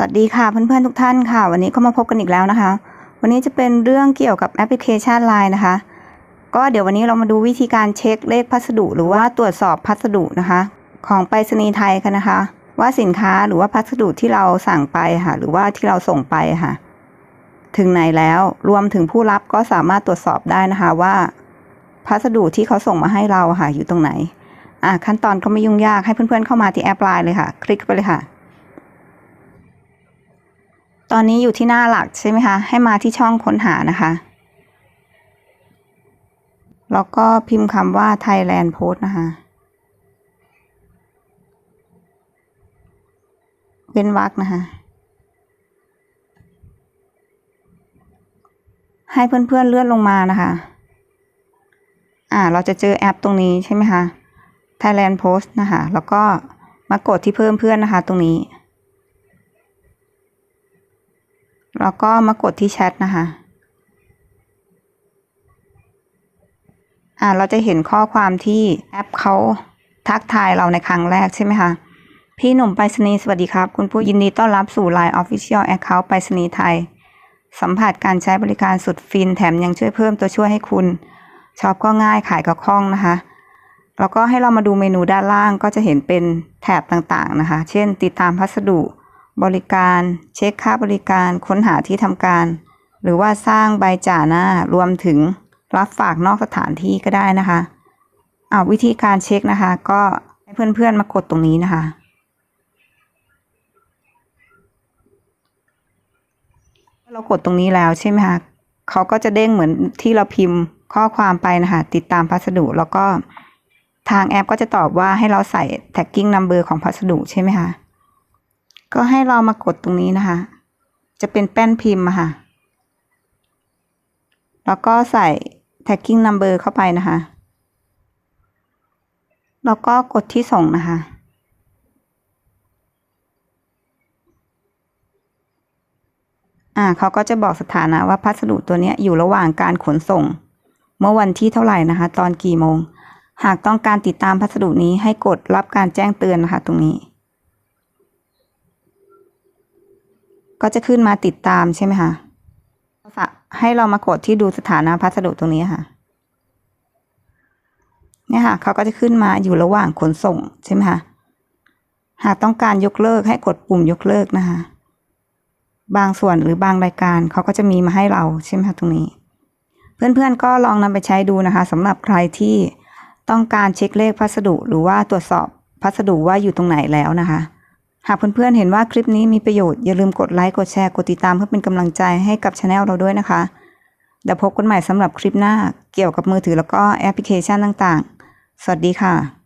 สวัสดีค่ะเพื่อนๆทุกท่านค่ะ วันนี้ก็มาพบกันอีกแล้วนะคะ วันนี้จะเป็นเรื่องเกี่ยวกับแอปพลิเคชัน Line นะคะ ก็เดี๋ยววันนี้เรามาดูวิธีการเช็คเลขพัสดุ หรือว่าตรวจสอบพัสดุนะคะ ของไปรษณีย์ไทยกันนะคะ ว่าสินค้าหรือว่าพัสดุที่เราสั่งไปค่ะ หรือว่าที่เราส่งไปค่ะ ถึงไหนแล้วรวมถึงผู้รับก็สามารถตรวจสอบได้นะคะว่า พัสดุที่เขาส่งมาให้เราค่ะอยู่ตรงไหนอะขั้นตอนก็ไม่ยุ่งยากให้เพื่อนๆเข้ามาที่แอป Line เลยค่ะ คลิกไปเลยค่ะ ตอนนี้อยู่ที่หน้าหลักใช่ไหมคะ ให้มาที่ช่องค้นหานะคะ แล้วก็พิมพ์คำว่า Thailand Post นะคะ เว้นวรรคนะคะ ให้เพื่อนๆเลื่อนลงมานะคะ อ่า เราจะเจอแอปตรงนี้ใช่ไหมคะ Thailand Post นะคะ แล้วก็มากดที่เพิ่มเพื่อนนะคะตรงนี้ แล้วก็มากดที่แชทนะคะอ่าเราจะเห็นข้อความที่แอปเขาทักทายเราในครั้งแรกใช่ไหมคะ พี่หนุ่มไปรษณีย์สวัสดีครับ คุณผู้ยินดีต้อนรับสู่ Line Official Account ไปรษณีย์ไทย สัมผัสการใช้บริการสุดฟินแถมยังช่วยเพิ่มตัวช่วยให้คุณช็อปก็ง่ายขายก็คล่องนะคะ แล้วก็ให้เรามาดูเมนูด้านล่างก็จะเห็นเป็นแถบต่างๆนะคะ เช่น ติดตามพัสดุ บริการ เช็คค่าบริการค้นหาที่ทำการ หรือว่าสร้างใบจ่าหน้ารวมถึงรับฝากนอกสถานที่ก็ได้นะคะเอาวิธีการเช็คนะคะ ก็ให้เพื่อนๆมากดตรงนี้นะคะ เรากดตรงนี้แล้วใช่ไหมคะเขาก็จะเด้งเหมือนที่เราพิมพ์ข้อความไปนะคะ ติดตามพัสดุแล้วก็ทางแอปก็จะตอบว่าให้เราใส่ tagging number ของพัสดุใช่ไหมคะ ก็ให้เรามากดตรงนี้นะคะ จะเป็นแป้นพิมพ์ค่ะ แล้วก็ใส่ tagging number เข้าไปนะคะ แล้วก็กดที่ส่งนะคะ อ่าเขาก็จะบอกสถานะว่าพัสดุตัวนี้อยู่ระหว่างการขนส่ง เมื่อวันที่เท่าไหร่นะคะ ตอนกี่โมง หากต้องการติดตามพัสดุนี้ให้กดรับการแจ้งเตือนนะคะ ตรงนี้ ก็จะขึ้นมาติดตามใช่ไหมคะให้เรามากดที่ดูสถานะพัสดุตรงนี้ค่ะ เนี่ยค่ะเขาก็จะขึ้นมาอยู่ระหว่างขนส่งใช่ไหมคะหากต้องการยกเลิกให้กดปุ่มยกเลิกนะคะ บางส่วนหรือบางรายการเขาก็จะมีมาให้เราใช่ไหมคะตรงนี้ เพื่อนๆก็ลองนำไปใช้ดูนะคะสำหรับใครที่ต้องการเช็คเลขพัสดุ หรือว่าตรวจสอบพัสดุว่าอยู่ตรงไหนแล้วนะคะ หากเพื่อนๆเห็นว่าคลิปนี้มีประโยชน์อย่าลืมกดไลค์กดแชร์กดติดตามเพื่อเป็นกำลังใจให้กับช anel เราด้วยนะคะเดี๋ยวพบกันใหม่สำหรับคลิปหน้าเกี่ยวกับมือถือแล้วก็แอปพลิเคชันต่างๆ สวัสดีค่ะ